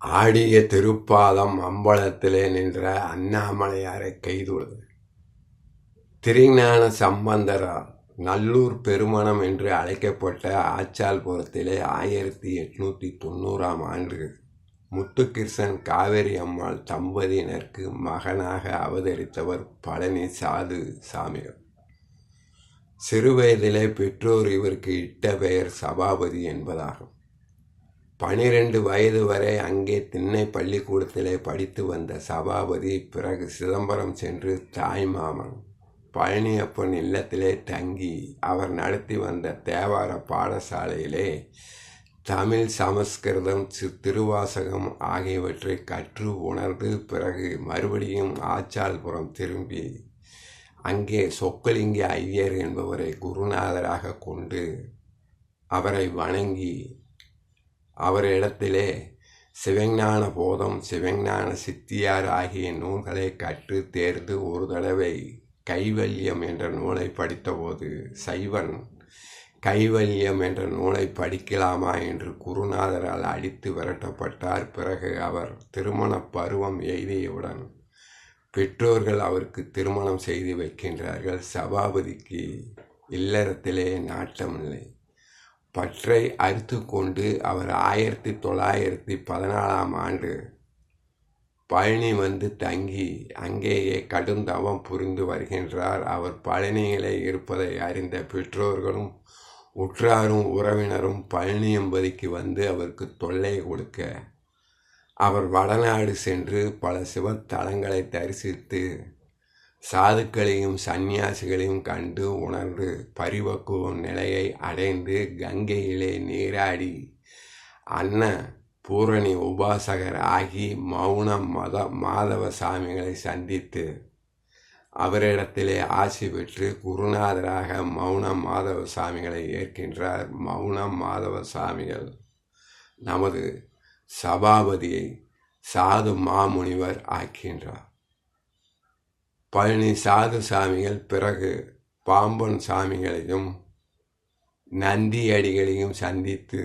ஆடிய திருப்பாதம் அம்பலத்திலே நின்ற அண்ணாமலையாரை கைதுள்ளது திருஞான சம்பந்தரால் நல்லூர் பெருமணம் என்று அழைக்கப்பட்ட ஆச்சால்புரத்திலே ஆயிரத்தி எட்நூற்றி தொண்ணூறாம் ஆண்டு முத்துகிருஷ்ணன் காவேரி அம்மாள் தம்பதியினருக்கு மகனாக அவதரித்தவர் பழனி சாது சாமிகள். சிறுவயதிலே பெற்றோர் இவருக்கு இட்ட பெயர் சபாபதி என்பதாகும். பனிரெண்டு வயது வரை அங்கே திண்ணை பள்ளிக்கூடத்திலே படித்து வந்த சபாபதி பிறகு சிதம்பரம் சென்று தாய்மாமன் பழனியப்பன் இல்லத்திலே தங்கி அவர் நடத்தி வந்த தேவார பாடசாலையிலே தமிழ் சமஸ்கிருதம் சி- திருவாசகம் ஆகியவற்றை கற்று உணர்ந்து பிறகு மறுபடியும் ஆச்சால்புரம் திரும்பி அங்கே சொக்கலிங்க ஐயர் என்பவரை குருநாதராக கொண்டு அவரை வணங்கி அவரிடத்திலே சிவஞான போதம் சிவஞான சித்தியார் ஆகிய நூல்களை கற்று தேர்ந்து ஒரு தடவை கைவல்யம் என்ற நூலை படித்தபோது சைவன் கைவல்யம் என்ற நூலை படிக்கலாமா என்று குருநாதரால் அடித்து விரட்டப்பட்டார். பிறகு அவர் திருமண பருவம் எய்தியவுடன் பெற்றோர்கள் அவருக்கு திருமணம் செய்து வைக்கின்றார்கள். சபாபதிக்கு இல்லறத்திலே நாட்டமில்லை. பற்றை அறுத்து கொண்டு அவர் ஆயிரத்தி தொள்ளாயிரத்தி பதினாலாம் ஆண்டு பழனி வந்து தங்கி அங்கேயே கடும் தவம் புரிந்து வருகின்றார். அவர் பழனியிலே இருப்பதை அறிந்த பெற்றோர்களும் உற்றாரும் உறவினரும் பழனி என்பதிக்கு வந்து அவருக்கு தொல்லை கொடுக்க அவர் வடநாடு சென்று பல சிவத்தலங்களை தரிசித்து சாதுக்களையும் சந்நியாசிகளையும் கண்டு உணர்ந்து பரிவக்குவம் நிலையை அடைந்து கங்கையிலே நீராடி அன்ன பூரணி உபாசகர் ஆகி மௌன மத மாதவ சாமிகளை சந்தித்து அவரிடத்திலே ஆசி பெற்று குருநாதராக மௌன மாதவ சாமிகளை ஏற்கின்றார். மௌன மாதவ சாமிகள் நமது சபாபதியை சாது மாமுனிவர் ஆக்கின்றார். பழனி சாது சாமிகள் பிறகு பாம்பன் சாமிகளையும் நந்தி அடிகளையும் சந்தித்து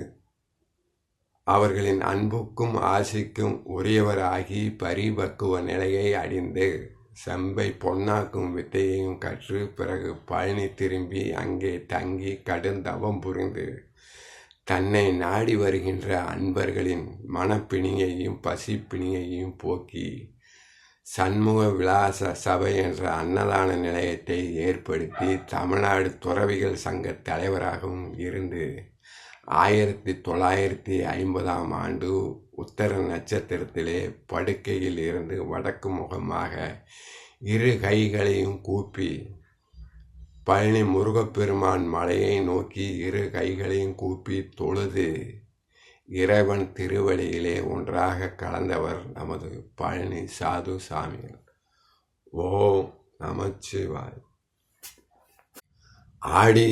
அவர்களின் அன்புக்கும் ஆசைக்கும் உரியவராகி பரிபக்குவ நிலையை அடைந்து செம்பை பொன்னாக்கும் வித்தையையும் கற்று பிறகு பழனி திரும்பி அங்கே தங்கி கடுந்தவம் புரிந்து தன்னை நாடி வருகின்ற அன்பர்களின் மனப்பிணியையும் பசிப்பிணியையும் போக்கி சண்முக விலாச சபை என்ற அன்னதான நிலையத்தை ஏற்படுத்தி தமிழ்நாடு துறவிகள் சங்க தலைவராகவும் இருந்து ஆயிரத்தி தொள்ளாயிரத்தி ஐம்பதாம் ஆண்டு உத்தர நட்சத்திரத்திலே படுக்கையில் இருந்து வடக்கு முகமாக இரு கைகளையும் கூப்பி பழனி முருகப்பெருமான் மலையை நோக்கி இரு கைகளையும் கூப்பி தொழுது இறைவன் திருவடியிலே ஒன்றாக கலந்தவர் நமது பழனி சாது சாமிகள். ஓம் நமச்சிவாய் ஆடிய